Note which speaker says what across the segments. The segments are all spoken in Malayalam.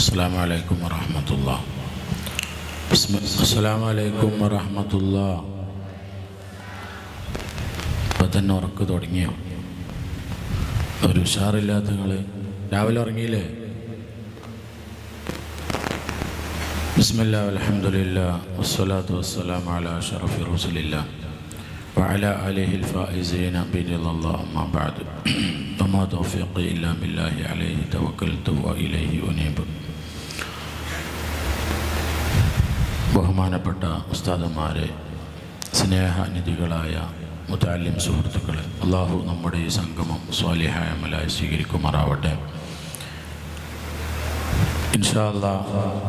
Speaker 1: السلام عليكم ورحمة الله بسم السلام عليكم ورحمة الله ഇപ്പം തന്നെ ഉറക്ക് തുടങ്ങിയോ ഒരു ഉഷാറില്ലാത്ത നിങ്ങൾ രാവിലെ ഉറങ്ങിയില്ലേ ബിസ്മില്ല അലഹമുല്ല വസ്സലാത്തു വസ്സലാം അല അഷറഫി റസുലില്ല وعلى آله الفائزين برضا الله أما بعد وما توفيقي إلا بالله عليه توكلت وإليه أنيب ബഹുമാനപ്പെട്ട ഉസ്താദന്മാരെ സ്നേഹനിധികളായ മുതാലിം സുഹൃത്തുക്കളെ അള്ളാഹു നമ്മുടെ ഈ സംഗമം സ്വാലിഹായ മലായി സ്വീകരിക്കുമാറാവട്ടെ. ഇൻഷാല്ല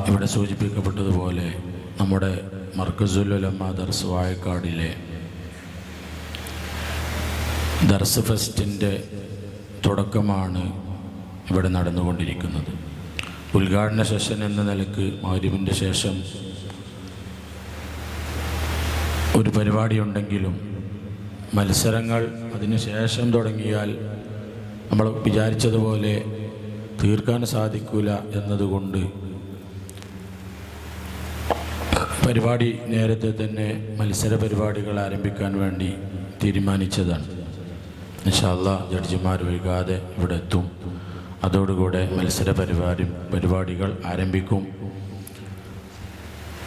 Speaker 1: ഇവിടെ സൂചിപ്പിക്കപ്പെട്ടതുപോലെ നമ്മുടെ മർക്കസുലമ ദർസ് വായക്കാടിലെ ദർസ് ഫെസ്റ്റിന്റെ തുടക്കമാണ് ഇവിടെ നടന്നുകൊണ്ടിരിക്കുന്നത്. ഉദ്ഘാടന സെഷൻ എന്ന നിലയ്ക്ക് മൗര്യമിന്റെ ശേഷം ഒരു പരിപാടി ഉണ്ടെങ്കിലും മത്സരങ്ങൾ അതിന് ശേഷം തുടങ്ങിയാൽ നമ്മൾ വിചാരിച്ചതുപോലെ തീർക്കാൻ സാധിക്കില്ല എന്നതുകൊണ്ട് പരിപാടി നേരത്തെ തന്നെ മത്സര പരിപാടികൾ ആരംഭിക്കാൻ വേണ്ടി തീരുമാനിച്ചതാണ്. നിഷാല്ല ജഡ്ജിമാർ വൈകാതെ ഇവിടെ എത്തും. അതോടുകൂടെ മത്സര പരിപാടി പരിപാടികൾ ആരംഭിക്കും.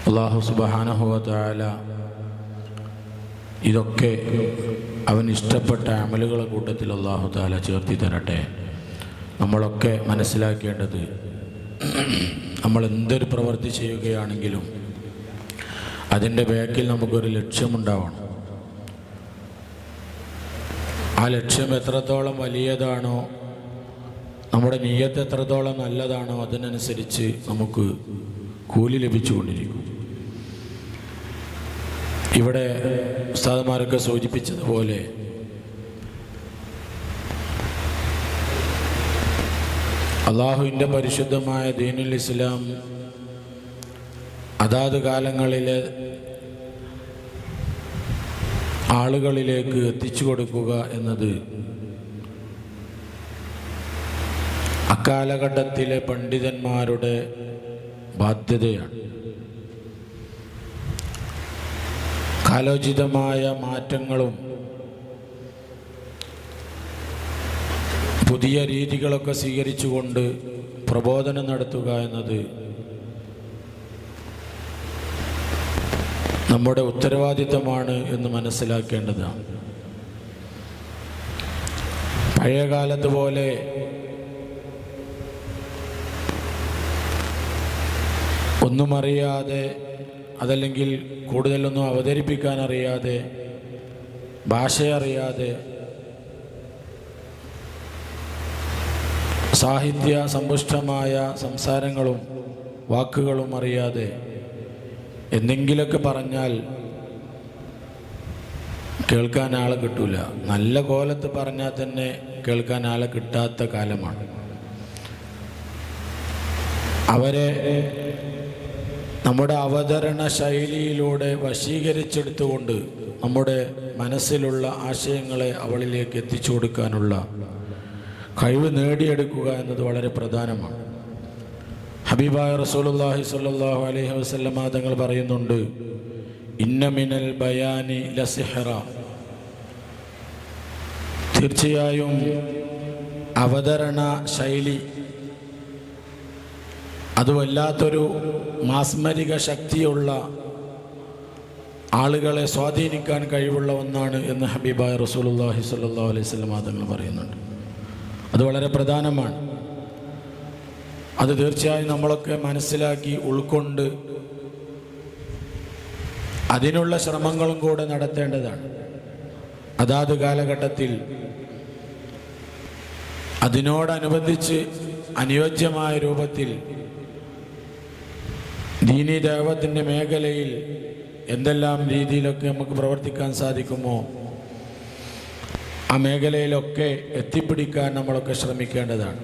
Speaker 1: അള്ളാഹു സുബാനഹുവല ഇതൊക്കെ അവൻ ഇഷ്ടപ്പെട്ട അമലുകളെ കൂട്ടത്തിൽ അള്ളാഹു താല ചേർത്തി തരട്ടെ. നമ്മളൊക്കെ മനസ്സിലാക്കേണ്ടത് നമ്മൾ എന്തൊരു പ്രവൃത്തി ചെയ്യുകയാണെങ്കിലും അതിന്റെ ബാക്കിൽ നമുക്കൊരു ലക്ഷ്യമുണ്ടാവണം. ആ ലക്ഷ്യം എത്രത്തോളം വലിയതാണോ നമ്മുടെ നീയത്ത് എത്രത്തോളം നല്ലതാണോ അതിനനുസരിച്ച് നമുക്ക് കൂലി ലഭിച്ചുകൊണ്ടിരിക്കും. ഇവിടെ ഉസ്താദന്മാരൊക്കെ സൂചിപ്പിച്ചതുപോലെ അള്ളാഹുവിന്റെ പരിശുദ്ധമായ ദീനുൽ ഇസ്ലാം അതാത് കാലങ്ങളിൽ ആളുകളിലേക്ക് എത്തിച്ചു കൊടുക്കുക എന്നത് അക്കാലഘട്ടത്തിലെ പണ്ഡിതന്മാരുടെ ബാധ്യതയാണ്. കാലോചിതമായ മാറ്റങ്ങളും പുതിയ രീതികളൊക്കെ സ്വീകരിച്ചുകൊണ്ട് പ്രബോധനം നടത്തുക എന്നത് നമ്മുടെ ഉത്തരവാദിത്തമാണ് എന്ന് മനസ്സിലാക്കേണ്ടതാണ്. പഴയ കാലത്ത് പോലെ ഒന്നും അറിയാതെ അതല്ലെങ്കിൽ കൂടുതലൊന്നും അവതരിപ്പിക്കാൻ അറിയാതെ ഭാഷ അറിയാതെ സാഹിത്യ സമ്പുഷ്ടമായ സംസാരങ്ങളും വാക്കുകളും അറിയാതെ എന്തെങ്കിലുമൊക്കെ പറഞ്ഞാൽ കേൾക്കാൻ ആളെ കിട്ടൂല. നല്ല കോലത്ത് പറഞ്ഞാൽ തന്നെ കേൾക്കാൻ ആളെ കിട്ടാത്ത കാലമാണ്. അവരെ നമ്മുടെ അവതരണ ശൈലിയിലൂടെ വശീകരിച്ചെടുത്തുകൊണ്ട് നമ്മുടെ മനസ്സിലുള്ള ആശയങ്ങളെ അവളിലേക്ക് എത്തിച്ചു കൊടുക്കാനുള്ള കഴിവ് നേടിയെടുക്കുക എന്നത് വളരെ പ്രധാനമാണ്. ഹബീബായ റസൂലുള്ളാഹി സ്വല്ലല്ലാഹു അലൈഹി വസല്ലമ തങ്ങൾ പറയുന്നുണ്ട് ഇന്ന മിനൽ ബയാനി ലസിഹറ. തീർച്ചയായും അവതരണ ശൈലി അത് വല്ലാത്തൊരു മാസ്മരിക ശക്തിയുള്ള ആളുകളെ സ്വാധീനിക്കാൻ കഴിവുള്ള ഒന്നാണ് എന്ന് ഹബീബായ റസൂലുള്ളാഹി സ്വല്ലല്ലാഹു അലൈഹി സ്വലം തങ്ങൾ പറയുന്നുണ്ട്. അത് വളരെ പ്രധാനമാണ്. അത് തീർച്ചയായും നമ്മളൊക്കെ മനസ്സിലാക്കി ഉൾക്കൊണ്ട് അതിനുള്ള ശ്രമങ്ങളും കൂടെ നടത്തേണ്ടതാണ്. അതാത് കാലഘട്ടത്തിൽ അതിനോടനുബന്ധിച്ച് അനുയോജ്യമായ രൂപത്തിൽ ദീനി ദേവത്തിന്റെ മേഖലയിൽ എന്തെല്ലാം രീതിയിലൊക്കെ നമുക്ക് പ്രവർത്തിക്കാൻ സാധിക്കുമോ? ആ മേഖലയിലൊക്കെ എത്തിപ്പിടിക്കാൻ നമ്മളൊക്കെ ശ്രമിക്കേണ്ടതാണ്.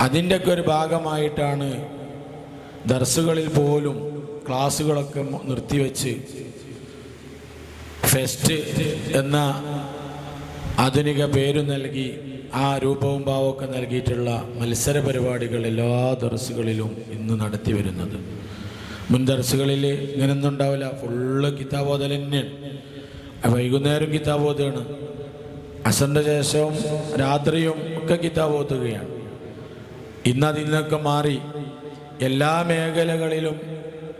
Speaker 1: അതിന്റെയൊക്കെ ഒരു ഭാഗമായിട്ടാണ് ദർസുകളിൽ പോലും ക്ലാസ്സുകളൊക്കെ നിർത്തിവെച്ച് ഫെസ്റ്റ് എന്ന ആധുനിക പേര് നൽകി ആ രൂപവും ഭാവമൊക്കെ നൽകിയിട്ടുള്ള മത്സര പരിപാടികൾ എല്ലാ ദർസുകളിലും ഇന്ന് നടത്തി വരുന്നത്. മുൻ ദർസുകളിൽ ഇങ്ങനെയൊന്നും ഉണ്ടാവില്ല ഫുള്ള് കിതാബോധൽ തന്നെയാണ്. വൈകുന്നേരം കിതാബോധമാണ്. അസറിന്റെ ശേഷവും രാത്രിയും ഒക്കെ കിതാബോധുകയാണ്. ഇന്ന് അതിൽ നിന്നൊക്കെ മാറി എല്ലാ മേഖലകളിലും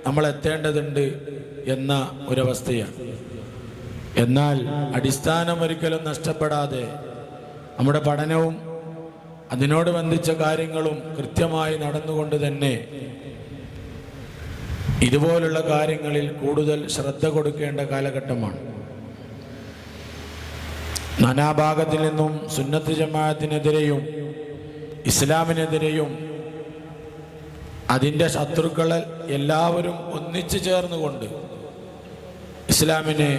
Speaker 1: നമ്മൾ എത്തേണ്ടതുണ്ട് എന്ന ഒരവസ്ഥയാണ്. എന്നാൽ അടിസ്ഥാനം ഒരിക്കലും നഷ്ടപ്പെടാതെ നമ്മുടെ പഠനവും അതിനോട് ബന്ധിച്ച കാര്യങ്ങളും കൃത്യമായി നടന്നുകൊണ്ട് തന്നെ ഇതുപോലുള്ള കാര്യങ്ങളിൽ കൂടുതൽ ശ്രദ്ധ കൊടുക്കേണ്ട കാലഘട്ടമാണ്. നാനാഭാഗത്തിൽ നിന്നും സുന്നത്ത് ജമാഅത്തിനെതിരെയും ഇസ്ലാമിനെതിരെയും അതിന്റെ ശത്രുക്കളെ എല്ലാവരും ഒന്നിച്ചു ചേർന്നുകൊണ്ട് ഇസ്ലാമിനെ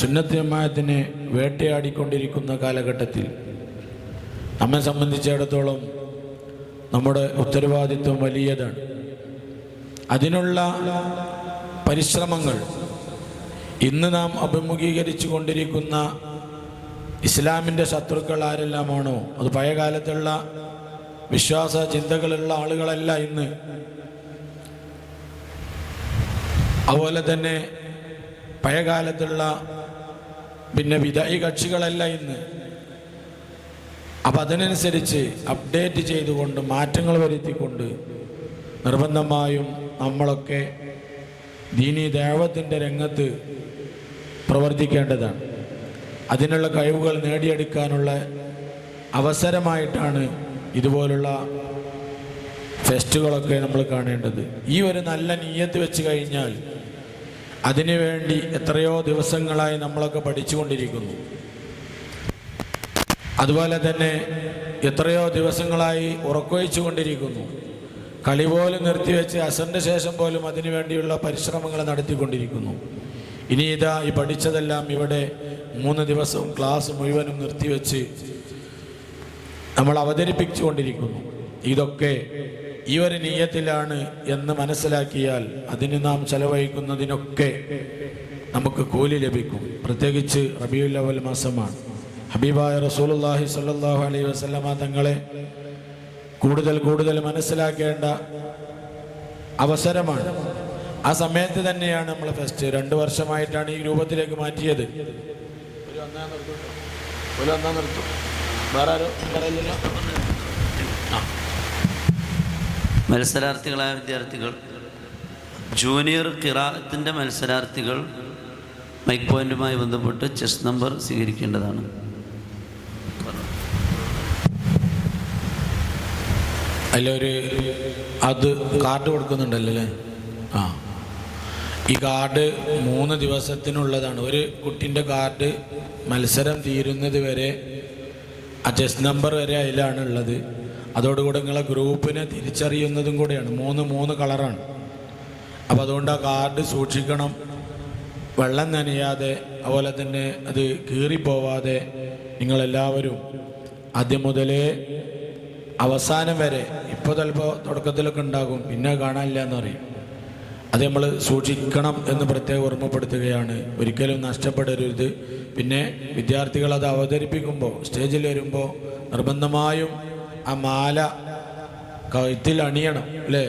Speaker 1: സുന്നത്ത് ജമാഅത്തിനെ വേട്ടയാടിക്കൊണ്ടിരിക്കുന്ന കാലഘട്ടത്തിൽ നമ്മെ സംബന്ധിച്ചിടത്തോളം നമ്മുടെ ഉത്തരവാദിത്വം വലിയതാണ്. അതിനുള്ള പരിശ്രമങ്ങൾ ഇന്ന് നാം അഭിമുഖീകരിച്ചു കൊണ്ടിരിക്കുന്ന ഇസ്ലാമിന്റെ ശത്രുക്കൾ ആരെല്ലാമാണോ? അത് പഴയകാലത്തുള്ള വിശ്വാസ ചിന്തകളുള്ള ആളുകളല്ല ഇന്ന്. അതുപോലെ തന്നെ പഴയകാലത്തുള്ള പിന്നെ വിദായി കക്ഷികളല്ല ഇന്ന്. അപ്പം അതിനനുസരിച്ച് അപ്ഡേറ്റ് ചെയ്തുകൊണ്ട് മാറ്റങ്ങൾ വരുത്തിക്കൊണ്ട് നിർബന്ധമായും നമ്മളൊക്കെ ദീനി ദേവത്തിന്റെ രംഗത്ത് പ്രവർത്തിക്കേണ്ടതാണ്. അതിനുള്ള കഴിവുകൾ നേടിയെടുക്കാനുള്ള അവസരമായിട്ടാണ് ഇതുപോലുള്ള ഫെസ്റ്റുകളൊക്കെ നമ്മൾ കാണേണ്ടത്. ഈ ഒരു നല്ല നീയത്ത് വെച്ച് കഴിഞ്ഞാൽ അതിനുവേണ്ടി എത്രയോ ദിവസങ്ങളായി നമ്മളൊക്കെ പഠിച്ചുകൊണ്ടിരിക്കുന്നു. അതുപോലെ തന്നെ എത്രയോ ദിവസങ്ങളായി ഉറക്കൊഴിച്ചു കൊണ്ടിരിക്കുന്നു. കളി പോലും നിർത്തിവെച്ച് അസറിന്റെ ശേഷം പോലും അതിനു വേണ്ടിയുള്ള പരിശ്രമങ്ങൾ നടത്തിക്കൊണ്ടിരിക്കുന്നു. ഇനി ഇതാ ഈ പഠിച്ചതെല്ലാം ഇവിടെ മൂന്ന് ദിവസവും ക്ലാസ് മുഴുവനും നിർത്തിവെച്ച് നമ്മൾ അവതരിപ്പിച്ചുകൊണ്ടിരിക്കുന്നു ഇതൊക്കെ ഈ ഒരു നീയത്തിലാണ് എന്ന് മനസ്സിലാക്കിയാൽ അതിന് നാം ചെലവഴിക്കുന്നതിനൊക്കെ നമുക്ക് കൂലി ലഭിക്കും. പ്രത്യേകിച്ച് റബിയുൽ അവൽ മാസമാണ്. ഹബീബായ റസൂലുള്ളാഹി സല്ലല്ലാഹു അലൈഹി വസല്ലമ തങ്ങളെ കൂടുതൽ കൂടുതൽ മനസ്സിലാക്കേണ്ട അവസരമാണ്. ആ സമയത്ത് തന്നെയാണ് നമ്മൾ ഫസ്റ്റ് രണ്ട് വർഷമായിട്ടാണ് ഈ രൂപത്തിലേക്ക് മാറ്റിയത്.
Speaker 2: മത്സരാർത്ഥികളായ വിദ്യാർത്ഥികൾ ജൂനിയർ കിറാത്തിന്റെ മത്സരാർത്ഥികൾ മൈക്ക് പോയിന്റുമായി ബന്ധപ്പെട്ട് ചെസ് നമ്പർ സ്വീകരിക്കേണ്ടതാണ്.
Speaker 1: അതിലൊരു അത് കാർഡ് കൊടുക്കുന്നുണ്ടല്ലോ അല്ലേ? ആ. ഈ കാർഡ് മൂന്ന് ദിവസത്തിനുള്ളതാണ്. ഒരു കുട്ടിന്റെ കാർഡ് മത്സരം തീരുന്നത് വരെ ചെസ് നമ്പർ വരെ അതിലാണ് ഉള്ളത്. അതോടുകൂടെ നിങ്ങളെ ഗ്രൂപ്പിനെ തിരിച്ചറിയുന്നതും കൂടെയാണ്. മൂന്ന് മൂന്ന് കളറാണ്. അപ്പോൾ അതുകൊണ്ട് ആ കാർഡ് സൂക്ഷിക്കണം. വെള്ളം നനയാതെ അതുപോലെ തന്നെ അത് കീറിപ്പോവാതെ നിങ്ങളെല്ലാവരും ആദ്യം മുതലേ അവസാനം വരെ ഇപ്പോൾ ചിലപ്പോൾ തുടക്കത്തിലൊക്കെ ഉണ്ടാകും. പിന്നെ കാണാനില്ല എന്ന് പറയും. അത് നമ്മൾ സൂക്ഷിക്കണം എന്ന് പ്രത്യേകം ഓർമ്മപ്പെടുത്തുകയാണ്. ഒരിക്കലും നഷ്ടപ്പെടരുത്. പിന്നെ വിദ്യാർത്ഥികൾ അത് അവതരിപ്പിക്കുമ്പോൾ സ്റ്റേജിൽ വരുമ്പോൾ നിർബന്ധമായും ആ മാല കഴുത്തിൽ അണിയണം അല്ലേ?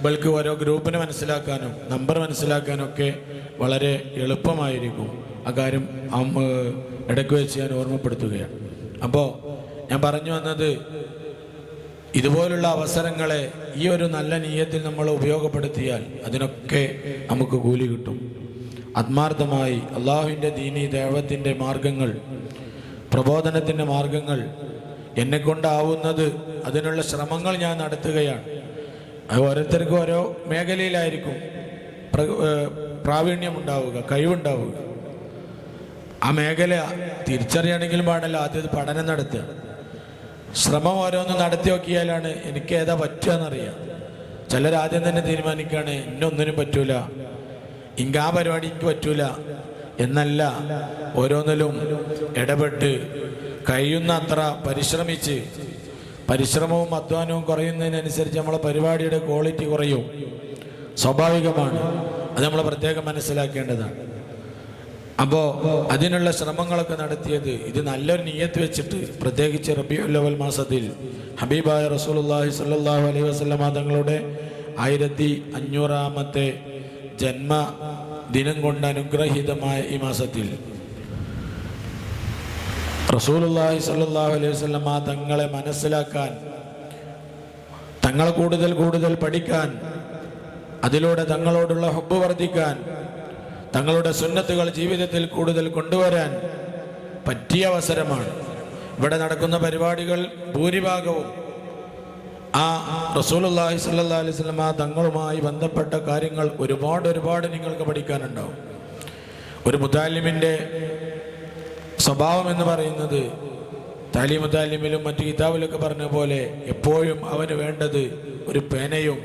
Speaker 1: ഇവൾക്ക് ഓരോ ഗ്രൂപ്പിനെ മനസ്സിലാക്കാനും നമ്പർ മനസ്സിലാക്കാനൊക്കെ വളരെ എളുപ്പമായിരിക്കും. ആ കാര്യം ഇടയ്ക്ക് വെച്ച് ഞാൻ ഓർമ്മപ്പെടുത്തുകയാണ്. അപ്പോൾ ഞാൻ പറഞ്ഞു വന്നത് ഇതുപോലുള്ള അവസരങ്ങളെ ഈ ഒരു നല്ല നീയത്തിൽ നമ്മൾ ഉപയോഗപ്പെടുത്തിയാൽ അതിനൊക്കെ നമുക്ക് കൂലി കിട്ടും. ആത്മാർത്ഥമായി അള്ളാഹുവിന്റെ ദീനി ദൈവത്തിന്റെ മാർഗങ്ങൾ പ്രബോധനത്തിന്റെ മാർഗങ്ങൾ എന്നെ കൊണ്ടാവുന്നത് അതിനുള്ള ശ്രമങ്ങൾ ഞാൻ നടത്തുകയാണ്. അത് ഓരോരുത്തർക്കും ഓരോ മേഖലയിലായിരിക്കും പ്രാവീണ്യമുണ്ടാവുക കഴിവുണ്ടാവുക. ആ മേഖല തിരിച്ചറിയണമെങ്കിലും പാടല്ല ആദ്യത് പഠനം നടത്തുക. ശ്രമം ഓരോന്ന് നടത്തി നോക്കിയാലാണ് എനിക്ക് ഏതാ പറ്റുക എന്നറിയാം ചിലർ ആദ്യം തന്നെ തീരുമാനിക്കുകയാണ് ഇന്നൊന്നിനും പറ്റൂല. ഇങ്ക ആ പരിപാടി എനിക്ക് പറ്റൂല. എന്നല്ല ഓരോന്നിലും ഇടപെട്ട് കഴിയുന്ന അത്ര പരിശ്രമിച്ച് പരിശ്രമവും അധ്വാനവും കുറയുന്നതിനനുസരിച്ച് നമ്മളെ പരിപാടിയുടെ ക്വാളിറ്റി കുറയും. സ്വാഭാവികമാണ്. അത് നമ്മൾ പ്രത്യേകം മനസ്സിലാക്കേണ്ടതാണ്. അപ്പോൾ അതിനുള്ള ശ്രമങ്ങളൊക്കെ നടത്തിയത് ഇത് നല്ലൊരു നീയത്ത് വെച്ചിട്ട് പ്രത്യേകിച്ച് റബിയുല്ലവൽ മാസത്തിൽ ഹബീബായ റസൂലുള്ളാഹി സ്വല്ലല്ലാഹു അലൈഹി വസല്ലമ തങ്ങളുടെ ആയിരത്തി അഞ്ഞൂറാമത്തെ ജന്മ ദിനം കൊണ്ട് അനുഗ്രഹീതമായ ഈ മാസത്തിൽ റസൂലുള്ളാഹി സ്വല്ലല്ലാഹു അലൈഹി വസല്ലമ തങ്ങളെ മനസ്സിലാക്കാൻ തങ്ങളെ കൂടുതൽ കൂടുതൽ പഠിക്കാൻ അതിലൂടെ തങ്ങളോടുള്ള ഹബ്ബ് വർദ്ധിക്കാൻ തങ്ങളുടെ സുന്നത്തുകൾ ജീവിതത്തിൽ കൂടുതൽ കൊണ്ടുവരാൻ പറ്റിയ അവസരമാണ്. ഇവിടെ നടക്കുന്ന പരിപാടികൾ ഭൂരിഭാഗവും ആ റസൂലുള്ളാഹി സ്വല്ലല്ലാഹി അലൈഹി വസല്ലമ തങ്ങളുമായി ബന്ധപ്പെട്ട കാര്യങ്ങൾ ഒരുപാട് ഒരുപാട് നിങ്ങൾക്ക് പഠിക്കാനുണ്ടാവും. ഒരു മുത്താലിമിന്റെ സ്വഭാവം എന്ന് പറയുന്നത് താലി മുത്താലിമിലും മറ്റു കിതാബിലൊക്കെ പറഞ്ഞ പോലെ എപ്പോഴും അവന് വേണ്ടത് ഒരു പേനയും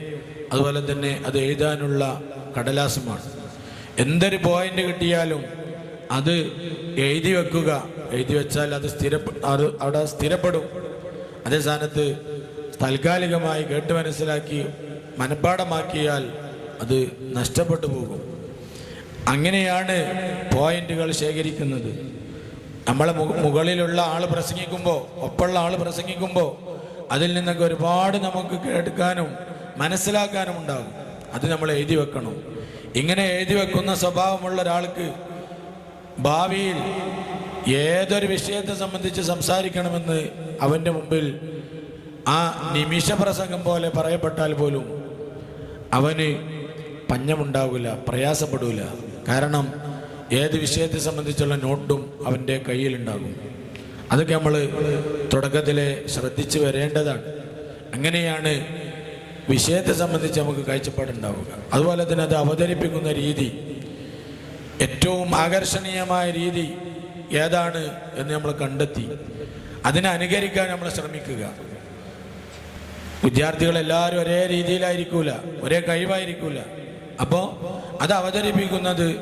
Speaker 1: അതുപോലെ തന്നെ അത് എഴുതാനുള്ള കടലാസുമാണ്. എന്തൊരു പോയിന്റ് കിട്ടിയാലും അത് എഴുതി വെക്കുക. എഴുതി വെച്ചാൽ അത് സ്ഥിര അത് അവിടെ സ്ഥിരപ്പെടും. അതേ സ്ഥാനത്ത് താൽക്കാലികമായി കേട്ട് മനസ്സിലാക്കി മനഃപ്പാടമാക്കിയാൽ അത് നഷ്ടപ്പെട്ടു പോകും. അങ്ങനെയാണ് പോയിന്റുകൾ ശേഖരിക്കുന്നത്. നമ്മളെ മുകളിലുള്ള ആൾ പ്രസംഗിക്കുമ്പോൾ ഒപ്പമുള്ള ആൾ പ്രസംഗിക്കുമ്പോൾ അതിൽ നിന്നൊക്കെ ഒരുപാട് നമുക്ക് കേൾക്കാനും മനസ്സിലാക്കാനും ഉണ്ടാകും. അത് നമ്മൾ എഴുതി വെക്കണം. ഇങ്ങനെ എഴുതി വെക്കുന്ന സ്വഭാവമുള്ള ഒരാൾക്ക് ഭാവിയിൽ ഏതൊരു വിഷയത്തെ സംബന്ധിച്ച് സംസാരിക്കണമെന്ന് അവന്റെ മുമ്പിൽ ആ നിമിഷ പ്രസംഗം പോലെ പറയപ്പെട്ടാൽ പോലും അവന് പഞ്ഞമുണ്ടാവില്ല പ്രയാസപ്പെടില്ല കാരണം ഏത് വിഷയത്തെ സംബന്ധിച്ചുള്ള നോട്ടും അവന്റെ കയ്യിലുണ്ടാകും. അതൊക്കെ നമ്മൾ തുടക്കത്തിലെ ശ്രദ്ധിച്ചു വരേണ്ടതാണ്. അങ്ങനെയാണ് വിഷയത്തെ സംബന്ധിച്ച് നമുക്ക് കാഴ്ചപ്പാടുണ്ടാവുക. അതുപോലെ തന്നെ അത് അവതരിപ്പിക്കുന്ന രീതി ഏറ്റവും ആകർഷണീയമായ രീതി ഏതാണ് എന്ന് നമ്മൾ കണ്ടെത്തി. അതിനെ അനുകരിക്കാൻ നമ്മൾ ശ്രമിക്കുക. വിദ്യാർത്ഥികൾ എല്ലാവരും ഒരേ രീതിയിലായിരിക്കൂല ഒരേ കഴിവായിരിക്കൂല. അപ്പോൾ അത് അവതരിപ്പിക്കുന്നത്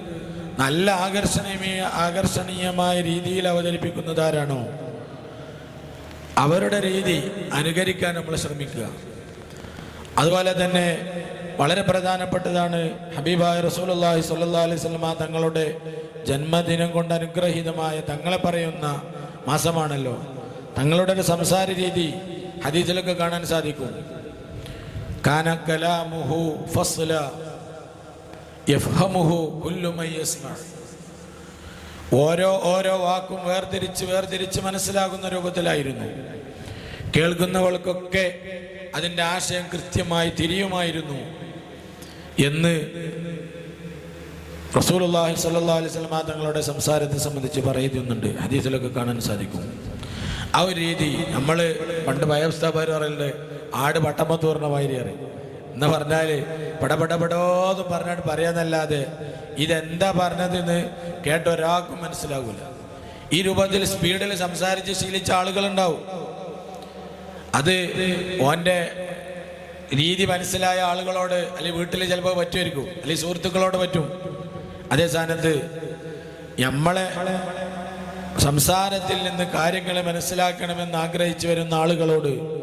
Speaker 1: നല്ല ആകർഷണീയ ആകർഷണീയമായ രീതിയിൽ അവതരിപ്പിക്കുന്നത് ആരാണോ അവരുടെ രീതി അനുകരിക്കാൻ നമ്മൾ ശ്രമിക്കുക. അതുപോലെ തന്നെ വളരെ പ്രധാനപ്പെട്ടതാണ് ഹബീബായ റസൂലുള്ളാഹി സ്വല്ലല്ലാഹി അലൈഹി വസല്ലമ തങ്ങളുടെ ജന്മദിനം കൊണ്ട് അനുഗ്രഹീതമായ തങ്ങളെ പറയുന്ന മാസമാണല്ലോ. തങ്ങളുടെ ഒരു സംസാര രീതി ഹദീസിലൊക്കെ കാണാൻ സാധിക്കും. കാന കലാമുഹു ഫസ്ല ഓരോ ഓരോ വാക്കും വേർതിരിച്ച് വേർതിരിച്ച് മനസ്സിലാകുന്ന രൂപത്തിലായിരുന്നു. കേൾക്കുന്നവൾക്കൊക്കെ അതിന്റെ ആശയം കൃത്യമായി തിരിയുമായിരുന്നു എന്ന് റസൂലുള്ളാഹി സല്ലാ അലൈഹി വസല്ലമ തങ്ങളുടെ സംസാരത്തെ സംബന്ധിച്ച് പറയുന്നുണ്ട്. ഹദീസിലൊക്കെ കാണാൻ സാധിക്കും. ആ ഒരു രീതി നമ്മൾ പണ്ട് ഭയവസ്ഥാപാർ പറയലുണ്ട് ആട് പട്ടമ്പത്ത് പറഞ്ഞ മാതിരി അറിയും എന്ന് പറഞ്ഞാൽ പടപടപടോന്ന് പറഞ്ഞിട്ട് പറയാന്നല്ലാതെ ഇതെന്താ പറഞ്ഞതെന്ന് കേട്ട ഒരാൾക്കും മനസ്സിലാകൂല ഈ രൂപത്തിൽ സ്പീഡിൽ സംസാരിച്ച് ശീലിച്ച ആളുകളുണ്ടാവും. അത് ഓന്റെ രീതി മനസ്സിലായ ആളുകളോട് അല്ലെങ്കിൽ വീട്ടിൽ ചിലപ്പോൾ പറ്റുമായിരിക്കും അല്ലെങ്കിൽ സുഹൃത്തുക്കളോട് പറ്റും. അതേ സ്ഥാനത്ത് നമ്മളെ സംസാരത്തിൽ നിന്ന് കാര്യങ്ങൾ മനസ്സിലാക്കണമെന്ന് ആഗ്രഹിച്ചു വരുന്ന ആളുകളോട്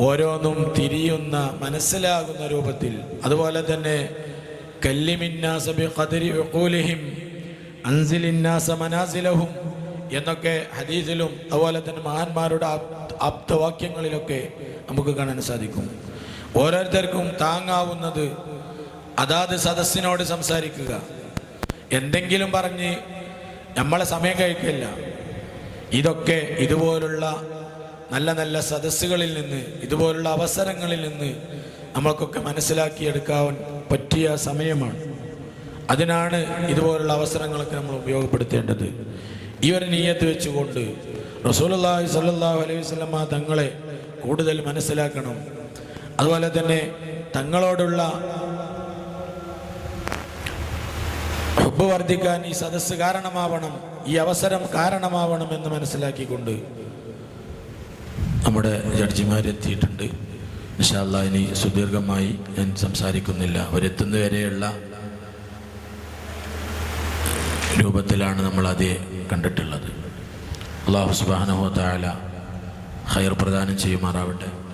Speaker 1: ഓരോന്നും തിരിയുന്ന മനസ്സിലാകുന്ന രൂപത്തിൽ. അതുപോലെ തന്നെ കല്ലിമിന്നാസ ബിഖദരി ഉഖൂലിഹിം അൻസിലിന്നാസ മനാസിലഹും എന്നൊക്കെ ഹദീസിലും അതുപോലെ തന്നെ മഹാന്മാരുടെ ആപ്ത- ആപ്തവാക്യങ്ങളിലൊക്കെ നമുക്ക് കാണാൻ സാധിക്കും. ഓരോരുത്തർക്കും താങ്ങാവുന്നത് അതാത് സദസ്സിനോട് സംസാരിക്കുക. എന്തെങ്കിലും പറഞ്ഞ് നമ്മളെ സമയം കഴിക്കില്ല. ഇതൊക്കെ ഇതുപോലുള്ള നല്ല നല്ല സദസ്സുകളിൽ നിന്ന് ഇതുപോലുള്ള അവസരങ്ങളിൽ നിന്ന് നമ്മൾക്കൊക്കെ മനസ്സിലാക്കിയെടുക്കാൻ പറ്റിയ സമയമാണ്. അതിനാണ് ഇതുപോലുള്ള അവസരങ്ങളൊക്കെ നമ്മൾ ഉപയോഗപ്പെടുത്തേണ്ടത്. ഈ ഒരു നീയത്ത് വെച്ചുകൊണ്ട് റസൂലുള്ളാഹി സ്വല്ലല്ലാഹു അലൈഹി വസല്ലമ തങ്ങളെ കൂടുതൽ മനസ്സിലാക്കണം. അതുപോലെ തന്നെ തങ്ങളോടുള്ള ഹുബ് വർദ്ധിക്കാൻ ഈ സദസ്സ് കാരണമാവണം ഈ അവസരം കാരണമാവണം എന്ന് മനസ്സിലാക്കിക്കൊണ്ട് നമ്മുടെ ജഡ്ജിമാരെത്തിയിട്ടുണ്ട്. നിഷാല്ല ഇനി സുദീർഘമായി ഞാൻ സംസാരിക്കുന്നില്ല. അവരെത്തുന്നവരെയുള്ള രൂപത്തിലാണ് നമ്മൾ അതേ കണ്ടിട്ടുള്ളത്. അള്ളാഹു സുബാനുഹോ താല ഹയർ പ്രദാനം ചെയ്യുമാറാവട്ടെ.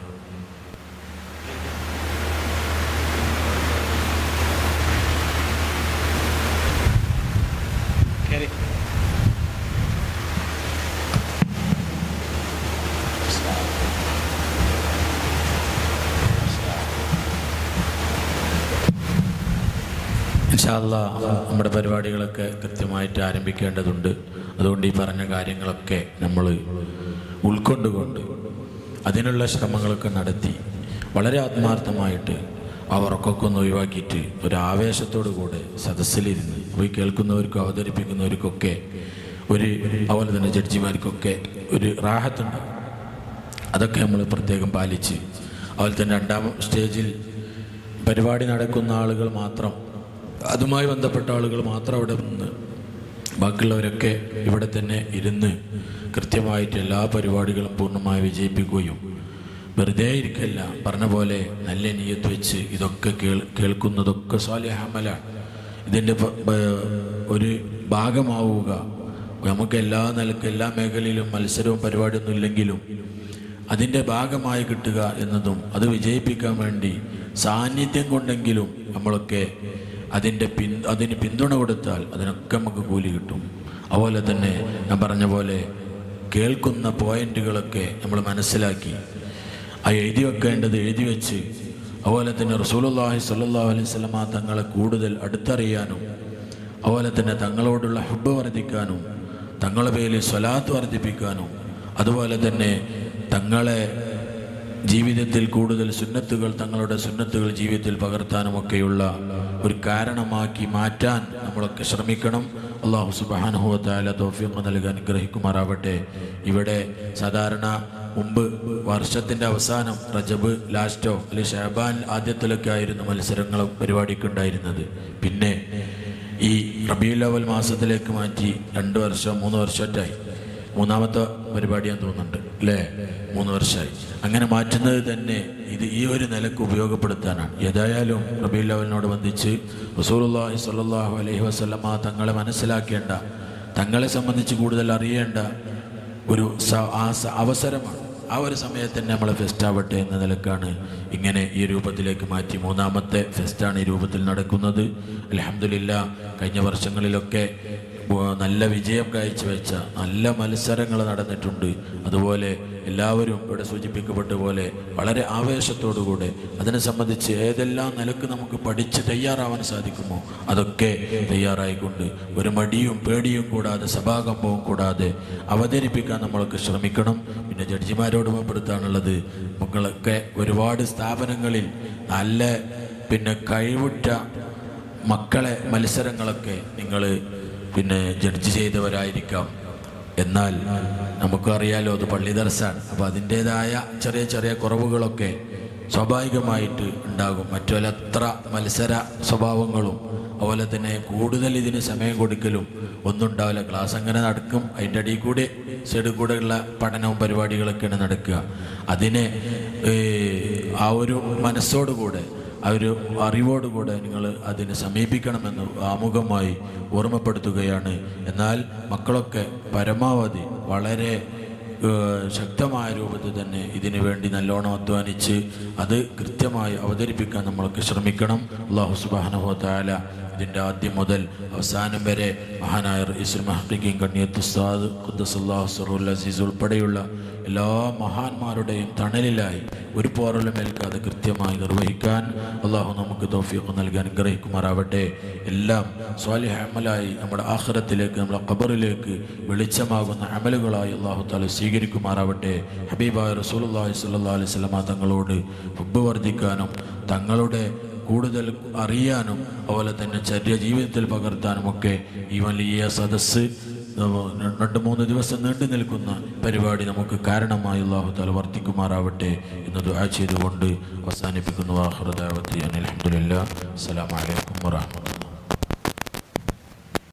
Speaker 1: ഇൻഷാല്ല നമ്മുടെ പരിപാടികളൊക്കെ കൃത്യമായിട്ട് ആരംഭിക്കേണ്ടതുണ്ട്. അതുകൊണ്ട് ഈ പറഞ്ഞ കാര്യങ്ങളൊക്കെ നമ്മൾ ഉൾക്കൊണ്ടുകൊണ്ട് അതിനുള്ള ശ്രമങ്ങളൊക്കെ നടത്തി വളരെ ആത്മാർത്ഥമായിട്ട് ആ ഉറക്കമൊക്കെ ഒന്ന് ഒഴിവാക്കിയിട്ട് ഒരു ആവേശത്തോടു കൂടെ സദസ്സിലിരുന്ന് പോയി കേൾക്കുന്നവർക്കും അവതരിപ്പിക്കുന്നവർക്കൊക്കെ ഒരു അതുപോലെ തന്നെ ജഡ്ജിമാർക്കൊക്കെ ഒരു റാഹത്തുണ്ട്. അതൊക്കെ നമ്മൾ പ്രത്യേകം പാലിച്ച് അതുപോലെ തന്നെ രണ്ടാം സ്റ്റേജിൽ പരിപാടി നടക്കുന്ന ആളുകൾ മാത്രം അതുമായി ബന്ധപ്പെട്ട ആളുകൾ മാത്രം അവിടെ നിന്ന് ബാക്കിയുള്ളവരൊക്കെ ഇവിടെ തന്നെ ഇരുന്ന് കൃത്യമായിട്ട് എല്ലാ പരിപാടികളും പൂർണമായി വിജയിപ്പിക്കുകയും വെറുതെ ഇരിക്കല്ല. പറഞ്ഞ പോലെ നല്ല നീയത്ത് വെച്ച് ഇതൊക്കെ കേൾ കേൾക്കുന്നതൊക്കെ സ്വാലിഹമലാണ്. ഇതിന്റെ ഒരു ഭാഗമാവുക. നമുക്ക് എല്ലാ നിലക്കും എല്ലാ മേഖലയിലും മത്സരവും പരിപാടിയൊന്നും ഇല്ലെങ്കിലും അതിന്റെ ഭാഗമായി കിട്ടുക എന്നതും അത് വിജയിപ്പിക്കാൻ വേണ്ടി സാന്നിധ്യം കൊണ്ടെങ്കിലും നമ്മളൊക്കെ അതിന്റെ പിൻ അതിന് പിന്തുണ കൊടുത്താൽ അതിനൊക്കെ നമുക്ക് കൂലി കിട്ടും. അതുപോലെ തന്നെ ഞാൻ പറഞ്ഞ പോലെ കേൾക്കുന്ന പോയിന്റുകളൊക്കെ നമ്മൾ മനസ്സിലാക്കി. ആ എഴുതി വെക്കേണ്ടത് എഴുതി വെച്ച്. അതുപോലെ തന്നെ റസൂലുള്ളാഹി സ്വല്ലല്ലാഹു അലൈഹി വസല്ലമ തങ്ങളെ കൂടുതൽ അടുത്തറിയാനും അതുപോലെ തന്നെ തങ്ങളോടുള്ള ഹുബ് വർദ്ധിക്കാനും തങ്ങളുടെ പേരിൽ സ്വലാത്ത് വർദ്ധിപ്പിക്കാനും അതുപോലെ തന്നെ തങ്ങളെ ജീവിതത്തിൽ കൂടുതൽ സുന്നത്തുകൾ തങ്ങളുടെ സുന്നത്തുകൾ ജീവിതത്തിൽ പകർത്താനുമൊക്കെയുള്ള ഒരു കാരണമാക്കി മാറ്റാൻ നമ്മളൊക്കെ ശ്രമിക്കണം. അള്ളാഹു സുബാനുഭവത്തായ തോഫിയൊക്കെ നൽകാൻ അനുഗ്രഹിക്കുമാറാവട്ടെ. ഇവിടെ സാധാരണ മുമ്പ് വർഷത്തിന്റെ അവസാനം റജബ് ലാസ്റ്റോ അല്ലെങ്കിൽ ഷഹബാൻ ആദ്യത്തിലൊക്കെ ആയിരുന്നു മത്സരങ്ങളും പരിപാടിയൊക്കെ ഉണ്ടായിരുന്നത്. പിന്നെ ഈ റബിയുൽ അവൽ മാസത്തിലേക്ക് മാറ്റി രണ്ട് വർഷം മൂന്ന് വർഷമായിട്ടായി മൂന്നാമത്തെ പരിപാടിയാന്ന് തോന്നുന്നുണ്ട് അല്ലേ? മൂന്ന് വർഷമായി. അങ്ങനെ മാറ്റുന്നത് തന്നെ ഇത് ഈ ഒരു നിലയ്ക്ക് ഉപയോഗപ്പെടുത്താനാണ്. ഏതായാലും റബീൽ ലെവലിനോട് ബന്ധിച്ച് റസൂലുള്ളാഹി സ്വല്ലല്ലാഹു അലൈഹി വസല്ലമ തങ്ങളെ മനസ്സിലാക്കേണ്ട തങ്ങളെ സംബന്ധിച്ച് കൂടുതൽ അറിയേണ്ട ഒരു അവസരമാണ്. ആ ഒരു സമയത്ത് തന്നെ നമ്മളെ ഫെസ്റ്റാവട്ടെ എന്ന നിലക്കാണ് ഇങ്ങനെ ഈ രൂപത്തിലേക്ക് മാറ്റി. മൂന്നാമത്തെ ഫെസ്റ്റാണ് ഈ രൂപത്തിൽ നടക്കുന്നത്. അലഹമില്ല കഴിഞ്ഞ വർഷങ്ങളിലൊക്കെ നല്ല വിജയം കാഴ്ചവെച്ച നല്ല മത്സരങ്ങൾ നടന്നിട്ടുണ്ട്. അതുപോലെ എല്ലാവരും ഇവിടെ സൂചിപ്പിക്കപ്പെട്ട പോലെ വളരെ ആവേശത്തോടുകൂടെ അതിനെ സംബന്ധിച്ച് ഏതെല്ലാം നിലയ്ക്ക് നമുക്ക് പഠിച്ച് തയ്യാറാവാൻ സാധിക്കുമോ അതൊക്കെ തയ്യാറായിക്കൊണ്ട് ഒരു മടിയും പേടിയും കൂടാതെ സഭാകമ്പവും കൂടാതെ അവതരിപ്പിക്കാൻ നമ്മൾക്ക് ശ്രമിക്കണം. പിന്നെ ജഡ്ജിമാരോട് ഉപപ്പെടുത്താനുള്ളത് മക്കളൊക്കെ ഒരുപാട് സ്ഥാപനങ്ങളിൽ നല്ല പിന്നെ കഴിവുറ്റ മക്കളെ മത്സരങ്ങളൊക്കെ നിങ്ങൾ പിന്നെ ജഡ്ജ് ചെയ്തവരായിരിക്കാം. എന്നാൽ നമുക്കറിയാലോ അത് പള്ളി ദർശാണ് അപ്പോൾ അതിന്റേതായ ചെറിയ ചെറിയ കുറവുകളൊക്കെ സ്വാഭാവികമായിട്ട് ഉണ്ടാകും. മറ്റുമല്ലത്ര മത്സര സ്വഭാവങ്ങളും അതുപോലെ തന്നെ കൂടുതൽ ഇതിന് സമയം കൊടുക്കലും ഒന്നും ഉണ്ടാവില്ല. ക്ലാസ് അങ്ങനെ നടക്കും. അതിന്റെ അടിയിൽ കൂടി സൈഡിൽ കൂടെയുള്ള പഠനവും പരിപാടികളൊക്കെയാണ് നടക്കുക. അതിനെ ആ ഒരു മനസ്സോടുകൂടെ ആ ഒരു അറിവോടുകൂടെ നിങ്ങൾ അതിനെ സമീപിക്കണമെന്ന് ആമുഖമായി ഓർമ്മപ്പെടുത്തുകയാണ്. എന്നാൽ മക്കളൊക്കെ പരമാവധി വളരെ ശക്തമായ രൂപത്തിൽ തന്നെ ഇതിനു വേണ്ടി നല്ലോണം അധ്വാനിച്ച് അത് കൃത്യമായി അവതരിപ്പിക്കാൻ നമ്മൾക്ക് ശ്രമിക്കണം. അള്ളാഹു സുബാനുഭവത്തായ ഇതിന്റെ ആദ്യം മുതൽ അവസാനം വരെ മഹാനായ ഇസ്ലാം കണ്ണിയത്ത് ഉസ്താദ് ഖുദ്ദസുല്ലാഹു സറുൽ അസീസ് ഉൾപ്പെടെയുള്ള എല്ലാ മഹാന്മാരുടെയും തണലിലായി ഒരു പോറലും ഏൽക്കാതെ കൃത്യമായി നിർവഹിക്കാൻ അള്ളാഹു നമുക്ക് തോഫിയൊക്കെ നൽകാൻ അനുഗ്രഹിക്കുമാറാവട്ടെ. എല്ലാം സ്വാലിഹ അമലായി നമ്മുടെ ആഹ്റത്തിലേക്ക് നമ്മുടെ ഖബറിലേക്ക് വെളിച്ചമാകുന്ന അമലുകളായി അള്ളാഹു താല സ്വീകരിക്കുമാറാവട്ടെ. ഹബീബായ റസൂലുള്ളാഹി സ്വല്ലല്ലാഹു അലൈഹി വസല്ലമ തങ്ങളോട് ഹുബ്ബ് വർദ്ധിക്കാനും തങ്ങളുടെ കൂടുതൽ അറിയാനും അതുപോലെ തന്നെ ചര്യ ജീവിതത്തിൽ പകർത്താനും ഒക്കെ ഈ വലിയ സദസ്സ് രണ്ട് മൂന്ന് ദിവസം നീണ്ടു നിൽക്കുന്ന പരിപാടി നമുക്ക് കാരണമായി അള്ളാഹു താല വർദ്ധിക്കുമാറാവട്ടെ എന്ന് ദുആ ചെയ്തുകൊണ്ട് അവസാനിപ്പിക്കുന്നു. ആഹ്റദാവത്തി അനിൽ അലഹമുല്ല അസ്സലാമലൈക്കും വറഹ്മത്തുള്ളാഹി